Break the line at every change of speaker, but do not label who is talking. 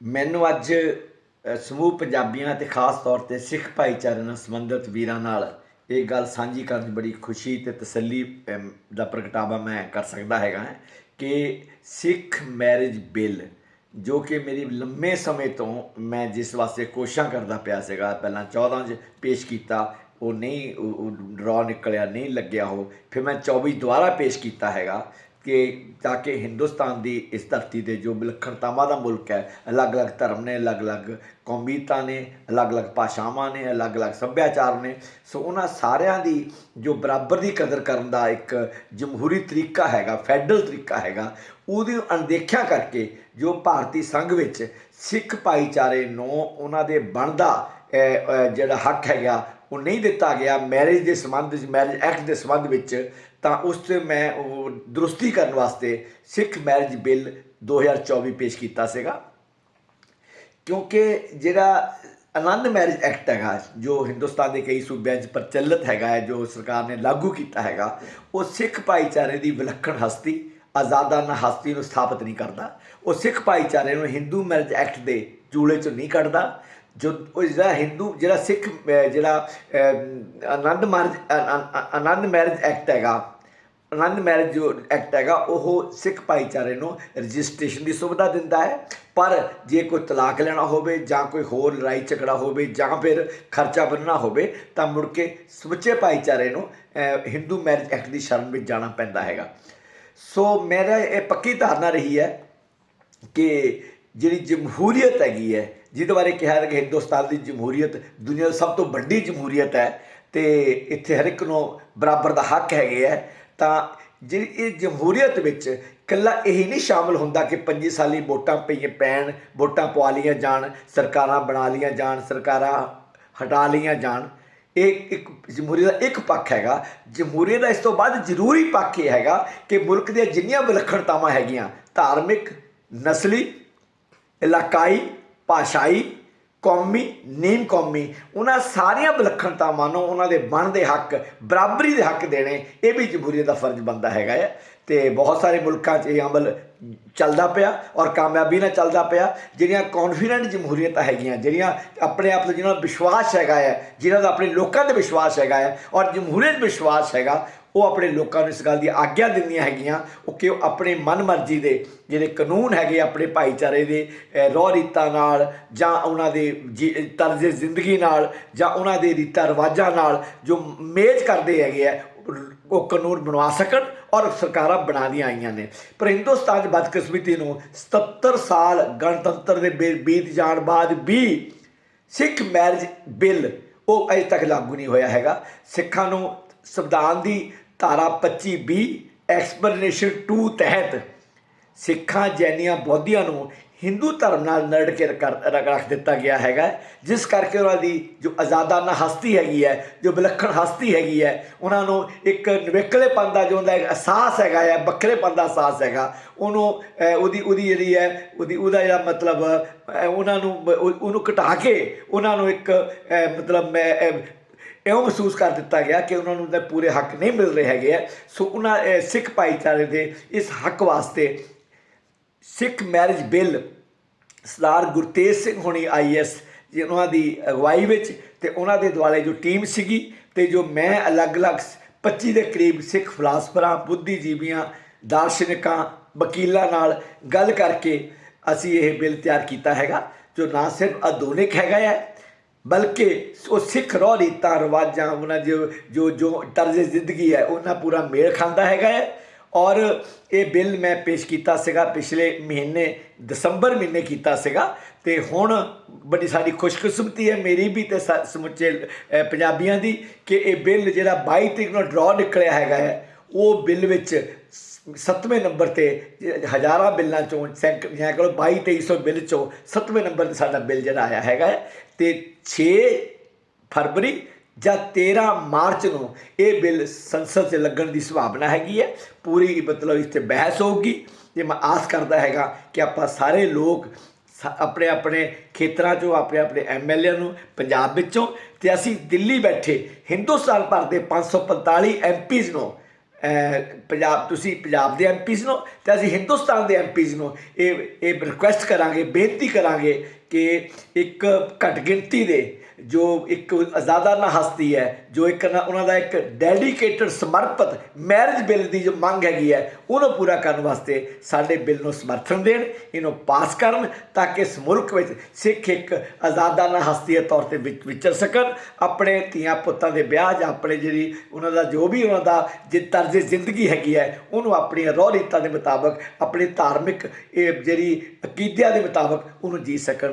ਮੈਨੂੰ ਅੱਜ ਸਮੂਹ ਪੰਜਾਬੀਆਂ ਤੇ ਖਾਸ ਤੌਰ ਤੇ ਸਿੱਖ ਭਾਈਚਾਰੇ ਨਾਲ ਸੰਬੰਧਿਤ ਵੀਰਾਂ ਨਾਲ ਇਹ ਗੱਲ ਸਾਂਝੀ ਕਰਨ ਬੜੀ ਖੁਸ਼ੀ ਤੇ ਤਸੱਲੀ ਦਾ ਪ੍ਰਗਟਾਵਾ ਮੈਂ ਕਰ ਸਕਦਾ ਹੈਗਾ ਕਿ ਸਿੱਖ ਮੈਰਿਜ ਬਿੱਲ, ਜੋ ਕਿ ਮੇਰੀ ਲੰਮੇ ਸਮੇਂ ਤੋਂ ਮੈਂ ਜਿਸ ਵਾਸਤੇ ਕੋਸ਼ਿਸ਼ਾਂ ਕਰਦਾ ਪਿਆ ਸੀਗਾ, ਪਹਿਲਾਂ 14 ਚ ਪੇਸ਼ ਕੀਤਾ, ਉਹ ਨਹੀਂ ਡਰਾ ਨਿਕਲਿਆ, ਨਹੀਂ ਲੱਗਿਆ ਉਹ, ਫਿਰ ਮੈਂ 24 ਦੁਬਾਰਾ ਪੇਸ਼ ਕੀਤਾ ਹੈਗਾ ਕਿ ਤਾਂ ਕਿ ਹਿੰਦੁਸਤਾਨ ਦੀ ਇਸ ਧਰਤੀ ਦੇ ਜੋ ਵਿਲੱਖਣਤਾਵਾਂ ਦਾ ਮੁਲਕ ਹੈ, ਅਲੱਗ-ਅਲੱਗ ਧਰਮ ਨੇ, ਅਲੱਗ-ਅਲੱਗ ਕੌਮੀਅਤਾਂ ਨੇ, ਅਲੱਗ-ਅਲੱਗ ਭਾਸ਼ਾਵਾਂ ਨੇ, ਅਲੱਗ-ਅਲੱਗ ਸੱਭਿਆਚਾਰ ਨੇ, ਸੋ ਉਹਨਾਂ ਸਾਰਿਆਂ ਦੀ ਜੋ ਬਰਾਬਰ ਦੀ ਕਦਰ ਕਰਨ ਦਾ ਇੱਕ ਜਮਹੂਰੀ ਤਰੀਕਾ ਹੈਗਾ, ਫੈਡਰਲ ਤਰੀਕਾ ਹੈਗਾ, ਉਹਦੀ ਅਣਦੇਖਿਆ ਕਰਕੇ ਜੋ ਭਾਰਤੀ ਸੰਘ ਵਿੱਚ ਸਿੱਖ ਭਾਈਚਾਰੇ ਨੂੰ ਉਹਨਾਂ ਦੇ ਬਣਦਾ ਜਿਹੜਾ ਹੱਕ ਹੈਗਾ, ਉਹ ਨਹੀਂ ਦਿੱਤਾ ਗਿਆ ਮੈਰਿਜ ਦੇ ਸੰਬੰਧ ਵਿੱਚ ਮੈਰਿਜ ਐਕਟ ਦੇ ਸੰਬੰਧ ਵਿੱਚ ਤਾਂ ਉਸ ਤੇ ਮੈਂ ਉਹ ਦਰੁਸਤੀ ਕਰਨ ਵਾਸਤੇ ਸਿੱਖ ਮੈਰਿਜ ਬਿੱਲ 2024 ਪੇਸ਼ ਕੀਤਾ ਸੀਗਾ। ਕਿਉਂਕਿ ਜਿਹੜਾ ਆਨੰਦ ਮੈਰਿਜ ਐਕਟ ਹੈਗਾ, ਜੋ ਹਿੰਦੁਸਤਾਨ ਦੇ ਕਈ ਸੂਬਿਆਂ 'ਚ ਪ੍ਰਚਲਿਤ ਹੈਗਾ ਹੈ, ਜੋ ਸਰਕਾਰ ਨੇ ਲਾਗੂ ਕੀਤਾ ਹੈਗਾ, ਉਹ ਸਿੱਖ ਭਾਈਚਾਰੇ ਦੀ ਵਿਲੱਖਣ ਹਸਤੀ, ਆਜ਼ਾਦਾਨਾ ਹਸਤੀ ਨੂੰ ਸਥਾਪਿਤ ਨਹੀਂ ਕਰਦਾ। ਉਹ ਸਿੱਖ ਭਾਈਚਾਰੇ ਨੂੰ ਹਿੰਦੂ ਮੈਰਿਜ ਐਕਟ ਦੇ ਚੂਲੇ 'ਚੋਂ ਨਹੀਂ ਕੱਢਦਾ। ਜੋ ਉਹ ਜਿਹੜਾ ਹਿੰਦੂ, ਜਿਹੜਾ ਸਿੱਖ ਜਿਹੜਾ Anand marriage Anand marriage act ਹੈਗਾ ਆਨੰਦ ਮੈਰਿਜ ਜੋ ਐਕਟ ਹੈਗਾ, ਉਹ ਸਿੱਖ ਭਾਈਚਾਰੇ ਨੂੰ ਰਜਿਸਟ੍ਰੇਸ਼ਨ ਦੀ ਸੁਵਿਧਾ ਦਿੰਦਾ ਹੈ। ਪਰ ਜੇ ਕੋਈ ਤਲਾਕ ਲੈਣਾ ਹੋਵੇ ਜਾਂ ਕੋਈ ਹੋਰ ਲੜਾਈ ਝਗੜਾ ਹੋਵੇ ਜਾਂ ਫਿਰ ਖਰਚਾ ਬੰਨਣਾ ਹੋਵੇ, ਤਾਂ ਮੁੜ ਕੇ ਸਮੁੱਚੇ ਭਾਈਚਾਰੇ ਨੂੰ ਹਿੰਦੂ ਮੈਰਿਜ ਐਕਟ ਦੀ ਸ਼ਰਨ ਵਿੱਚ ਜਾਣਾ ਪੈਂਦਾ ਹੈਗਾ। ਸੋ ਮੇਰਾ ਇਹ ਪੱਕੀ ਧਾਰਨਾ ਰਹੀ ਹੈ ਕਿ ਜਿਹੜੀ ਜਮਹੂਰੀਅਤ ਹੈਗੀ ਹੈ, ਜਿਹਦੇ ਬਾਰੇ ਕਿਹਾ ਕਿ ਹਿੰਦੁਸਤਾਨ ਦੀ ਜਮਹੂਰੀਅਤ ਦੁਨੀਆ ਦੀ ਸਭ ਤੋਂ ਵੱਡੀ ਜਮਹੂਰੀਅਤ ਹੈ, ਤੇ ਇੱਥੇ ਹਰ ਇੱਕ ਨੂੰ ਬਰਾਬਰ ਦਾ ਹੱਕ ਹੈਗੇ ਹੈ। ਤਾਂ ਜਿਹੜੀ ਇਹ ਜਮਹੂਰੀਅਤ ਵਿੱਚ ਕੱਲਾ ਇਹ ਨਹੀਂ ਸ਼ਾਮਲ ਹੁੰਦਾ ਕਿ 25 ਸਾਲੀ ਵੋਟਾਂ ਪਈਆਂ ਪੈਣ, ਵੋਟਾਂ ਪਵਾ ਲਈਆਂ ਜਾਣ, ਸਰਕਾਰਾਂ ਬਣਾ ਲਈਆਂ ਜਾਣ, ਸਰਕਾਰਾਂ ਹਟਾ ਲਈਆਂ ਜਾਣ। ਇਹ ਇੱਕ ਜਮਹੂਰੀਅਤ ਦਾ ਇੱਕ ਪੱਖ ਹੈਗਾ। ਜਮਹੂਰੀਅਤ ਦਾ ਇਸ ਤੋਂ ਬਾਅਦ ਜ਼ਰੂਰੀ ਪੱਖ ਇਹ ਹੈਗਾ ਕਿ ਮੁਲਕ ਦੀਆਂ ਜਿੰਨੀਆਂ ਵਿਲੱਖਣਤਾਵਾਂ ਹੈਗੀਆਂ, ਧਾਰਮਿਕ, ਨਸਲੀ, ਇਲਾਕਾਈ, ਭਾਸ਼ਾਈ ਕੌਮੀ, ਨੀਮ ਕੌਮੀ, ਉਹਨਾਂ ਸਾਰੀਆਂ ਵਿਲੱਖਣਤਾਵਾਂ ਨੂੰ ਉਹਨਾਂ ਦੇ ਬਣਦੇ ਹੱਕ, ਬਰਾਬਰੀ ਦੇ ਹੱਕ ਦੇਣੇ, ਇਹ ਵੀ ਜਮਹੂਰੀਅਤ ਦਾ ਫਰਜ਼ ਬਣਦਾ ਹੈਗਾ ਹੈ ਤੇ ਬਹੁਤ ਸਾਰੇ ਮੁਲਕਾਂ 'ਚ ਇਹ ਅਮਲ ਚੱਲਦਾ ਪਿਆ ਔਰ ਕਾਮਯਾਬੀ ਨਾਲ ਚੱਲਦਾ ਪਿਆ, ਜਿਹੜੀਆਂ ਕੌਨਫੀਡੈਂਟ ਜਮਹੂਰੀਅਤਾਂ ਹੈਗੀਆਂ, ਜਿਹੜੀਆਂ ਆਪਣੇ ਆਪ ਤੇ ਜਿਹਨਾਂ ਦਾ ਵਿਸ਼ਵਾਸ ਹੈਗਾ ਹੈ ਜਿਹਨਾਂ ਦਾ ਆਪਣੇ ਲੋਕਾਂ ਤੇ ਵਿਸ਼ਵਾਸ ਹੈਗਾ ਹੈ ਔਰ ਜਮਹੂਰੀਅਤ ਵਿਸ਼ਵਾਸ ਹੈਗਾ ਉਹ ਆਪਣੇ ਲੋਕਾਂ ਨੂੰ ਇਸ ਗੱਲ ਦੀ ਆਗਿਆ ਦਿੰਦੀਆਂ ਹੈਗੀਆਂ ਉਹ ਕਿ ਉਹ ਆਪਣੇ ਮਨਮਰਜ਼ੀ ਦੇ ਜਿਹੜੇ ਕਾਨੂੰਨ ਹੈਗੇ ਆਪਣੇ ਭਾਈਚਾਰੇ ਦੇ ਰੋਹ ਰੀਤਾਂ ਨਾਲ ਜਾਂ ਉਹਨਾਂ ਦੇ ਜੀ- ਤਰਜ਼ ਜ਼ਿੰਦਗੀ ਨਾਲ ਜਾਂ ਉਹਨਾਂ ਦੇ ਰੀਤਾਂ ਰਿਵਾਜਾਂ ਨਾਲ ਜੋ ਮੇਜ਼ ਕਰਦੇ ਹੈਗੇ ਆ, ਉਹ ਕਾਨੂੰਨ ਬਣਵਾ ਸਕਣ ਔਰ ਸਰਕਾਰਾਂ ਬਣਾਉਂਦੀਆਂ ਆਈਆਂ ਨੇ। ਪਰ ਹਿੰਦੁਸਤਾਨ 'ਚ ਬਦਕਿਸਮਤੀ ਨੂੰ 77 ਸਾਲ ਗਣਤੰਤਰ ਦੇ ਬੀ- ਬੀਤ ਜਾਣ ਬਾਅਦ ਵੀ ਸਿੱਖ ਮੈਰਿਜ ਬਿੱਲ ਉਹ ਅਜੇ ਤੱਕ ਲਾਗੂ ਨਹੀਂ ਹੋਇਆ ਹੈਗਾ। ਸਿੱਖਾਂ ਨੂੰ ਸੰਵਿਧਾਨ ਦੀ ਧਾਰਾ 25 ਬੀ ਐਕਸਪਲੇਨੇਸ਼ਨ 2 ਤਹਿਤ ਸਿੱਖਾਂ ਜੈਨੀਆਂ ਬੌද්ධੀਆਂ ਨੂੰ ਹਿੰਦੂ ਧਰਮ ਨਾਲ ਨੜ ਕੇ ਰੱਖ ਦਿੱਤਾ ਗਿਆ ਹੈਗਾ। ਜਿਸ ਕਰਕੇ ਉਹਨਾਂ ਦੀ ਜੋ ਆਜ਼ਾਦਾਨਾ ਹਸਤੀ ਹੈਗੀ ਹੈ, ਜੋ ਵਿਲੱਖਣ ਹਸਤੀ ਹੈਗੀ ਹੈ, ਉਹਨਾਂ ਨੂੰ ਇੱਕ ਨਿਵੇਕਲੇਪਨ ਦਾ ਜੋ ਹੁੰਦਾ ਇੱਕ ਅਹਿਸਾਸ ਹੈਗਾ ਹੈ ਵੱਖਰੇਪਨ ਦਾ ਅਹਿਸਾਸ ਹੈਗਾ, ਉਹਨੂੰ ਉਹਦੀ ਉਹਦੀ ਜਿਹੜੀ ਹੈ, ਉਹਦੀ, ਉਹਦਾ ਜਿਹੜਾ ਮਤਲਬ ਉਹਨਾਂ ਨੂੰ ਉਹਨੂੰ ਘਟਾ ਕੇ ਉਹਨਾਂ ਨੂੰ ਇੱਕ ਮਤਲਬ, ਮੈਂ ਇਉਂ ਮਹਿਸੂਸ ਕਰ ਦਿੱਤਾ ਗਿਆ ਕਿ ਉਹਨਾਂ ਨੂੰ ਤਾਂ ਪੂਰੇ ਹੱਕ ਨਹੀਂ ਮਿਲ ਰਹੇ ਹੈਗੇ ਆ। ਸੋ ਉਹਨਾਂ ਸਿੱਖ ਭਾਈਚਾਰੇ ਦੇ ਇਸ ਹੱਕ ਵਾਸਤੇ ਸਿੱਖ ਮੈਰਿਜ ਬਿੱਲ ਸਰਦਾਰ ਗੁਰਤੇਜ ਸਿੰਘ ਹੋਣੀ ਆਈਐਸ ਜੀ ਉਹਨਾਂ ਦੀ ਅਗਵਾਈ ਵਿੱਚ ਤੇ ਉਹਨਾਂ ਦੇ ਦੁਆਲੇ ਜੋ ਟੀਮ ਸੀਗੀ ਤੇ ਜੋ ਮੈਂ ਅਲੱਗ-ਅਲੱਗ 25 ਦੇ ਕਰੀਬ ਸਿੱਖ ਫਲਸਫਰਾਂ ਬੁੱਧੀਜੀਵੀਆਂ, ਦਾਰਸ਼ਨਿਕਾਂ, ਵਕੀਲਾਂ ਨਾਲ ਗੱਲ ਕਰਕੇ ਅਸੀਂ ਇਹ ਬਿੱਲ ਤਿਆਰ ਕੀਤਾ ਹੈਗਾ, ਜੋ ਨਾ ਸਿਰਫ ਆਧੁਨਿਕ ਹੈਗਾ ਹੈ ਬਲਕਿ ਉਹ ਸਿੱਖ ਰੋਹ ਰੀਤਾਂ ਰਿਵਾਜਾਂ, ਉਹਨਾਂ ਜੋ ਜੋ ਜੋ ਤਰਜ਼ ਜ਼ਿੰਦਗੀ ਹੈ, ਉਹਨਾਂ ਪੂਰਾ ਮੇਲ ਖਾਂਦਾ ਹੈਗਾ ਹੈ। ਔਰ ਇਹ ਬਿੱਲ ਮੈਂ ਪੇਸ਼ ਕੀਤਾ ਸੀਗਾ ਪਿਛਲੇ ਮਹੀਨੇ, ਦਸੰਬਰ ਮਹੀਨੇ ਕੀਤਾ ਸੀਗਾ। ਤੇ ਹੁਣ ਬੜੀ ਸਾਡੀ ਖੁਸ਼ਕਿਸਮਤੀ ਹੈ ਮੇਰੀ ਵੀ ਤੇ ਸ- ਸਮੁੱਚੇ ਪੰਜਾਬੀਆਂ ਦੀ ਕਿ ਇਹ ਬਿੱਲ ਜਿਹੜਾ 22 ਤਰੀਕ ਨੂੰ ਡਰਾ ਨਿਕਲਿਆ ਹੈਗਾ ਹੈ, ਉਹ ਬਿੱਲ ਵਿੱਚ ਸੱਤਵੇਂ ਨੰਬਰ ਤੇ ਜ- ਹਜ਼ਾਰਾਂ ਬਿੱਲਾਂ ਚੋਂ ਸੈਂਕ ਜਾਂ ਕੋਲ 22 2300 ਬਿੱਲ ਚੋਂ ਸੱਤਵੇਂ ਨੰਬਰ ਤੇ ਸਾਡਾ ਬਿੱਲ ਜਿਹੜਾ ਆਇਆ ਹੈਗਾ ਹੈ ਤੇ 6 ਫਰਵਰੀ ਜਾਂ 13 ਮਾਰਚ ਨੂੰ ਇਹ ਬਿੱਲ ਸੰਸਦ 'ਚ ਲੱਗਣ ਦੀ ਸੰਭਾਵਨਾ ਹੈਗੀ ਹੈ। ਪੂਰੀ ਮਤਲਬ ਇਸ ਤੇ ਬਹਿਸ ਹੋਊਗੀ। ਤੇ ਮੈਂ ਆਸ ਕਰਦਾ ਹੈਗਾ ਕਿ ਆਪਾਂ ਸਾਰੇ ਲੋਕ ਸ- ਆਪਣੇ ਆਪਣੇ ਖੇਤਰਾਂ 'ਚੋਂ, ਆਪਣੇ ਆਪਣੇ ਐਮਐਲਏ ਨੂੰ, ਪੰਜਾਬ ਵਿੱਚੋਂ ਤੇ ਅਸੀਂ ਦਿੱਲੀ ਬੈਠੇ ਹਿੰਦੁਸਤਾਨ ਭਰ ਦੇ 545 ਐਮਪੀਜ਼ ਨੂੰ ਪੰਜਾਬ, ਤੁਸੀਂ ਪੰਜਾਬ ਦੇ ਐਮਪੀਜ਼ ਨੂੰ ਤੇ ਅਸੀਂ ਹਿੰਦੁਸਤਾਨ ਦੇ ਐਮਪੀਜ਼ ਨੂੰ ਇਹ ਇਹ ਰਿਕੁਐਸਟ ਕਰਾਂਗੇ, ਬੇਨਤੀ ਕਰਾਂਗੇ ਕਿ ਇੱਕ ਘੱਟ ਗਿਣਤੀ ਦੇ ਜੋ ਇੱਕ ਆਜ਼ਾਦਾਨਾ ਹਸਤੀ ਹੈ, ਜੋ ਇੱਕ ਨਾ- ਉਹਨਾਂ ਦਾ ਇੱਕ ਡੈਡੀਕੇਟਡ ਸਮਰਪਿਤ ਮੈਰਿਜ ਬਿੱਲ ਦੀ ਜੋ ਮੰਗ ਹੈਗੀ ਹੈ, ਉਹਨੂੰ ਪੂਰਾ ਕਰਨ ਵਾਸਤੇ ਸਾਡੇ ਬਿੱਲ ਨੂੰ ਸਮਰਥਨ ਦੇਣ, ਇਹਨੂੰ ਪਾਸ ਕਰਨ ਤਾਂ ਕਿ ਇਸ ਮੁਲਕ ਵਿੱਚ ਸਿੱਖ ਇੱਕ ਆਜ਼ਾਦਾਨਾ ਹਸਤੀ ਦੇ ਤੌਰ ਤੇ ਵਿਚ- ਵਿਚਰ ਸਕਣ। ਆਪਣੇ ਧੀਆਂ ਪੁੱਤਾਂ ਦੇ ਵਿਆਹ ਜਾਂ ਆਪਣੇ ਜਿਹੜੀ ਉਹਨਾਂ ਦਾ ਜੋ ਵੀ ਉਹਨਾਂ ਦਾ ਜੇ, ਤਰਜ਼ ਜ਼ਿੰਦਗੀ ਹੈਗੀ ਹੈ, ਉਹਨੂੰ ਆਪਣੀਆਂ ਰੋਹ ਰੀਤਾਂ ਦੇ ਮੁਤਾਬਕ, ਆਪਣੇ ਧਾਰਮਿਕ ਇਹ ਜਿਹੜੀ ਅਕੀਦਿਆਂ ਦੇ ਮੁਤਾਬਕ ਉਹਨੂੰ ਜੀ ਸਕਣ।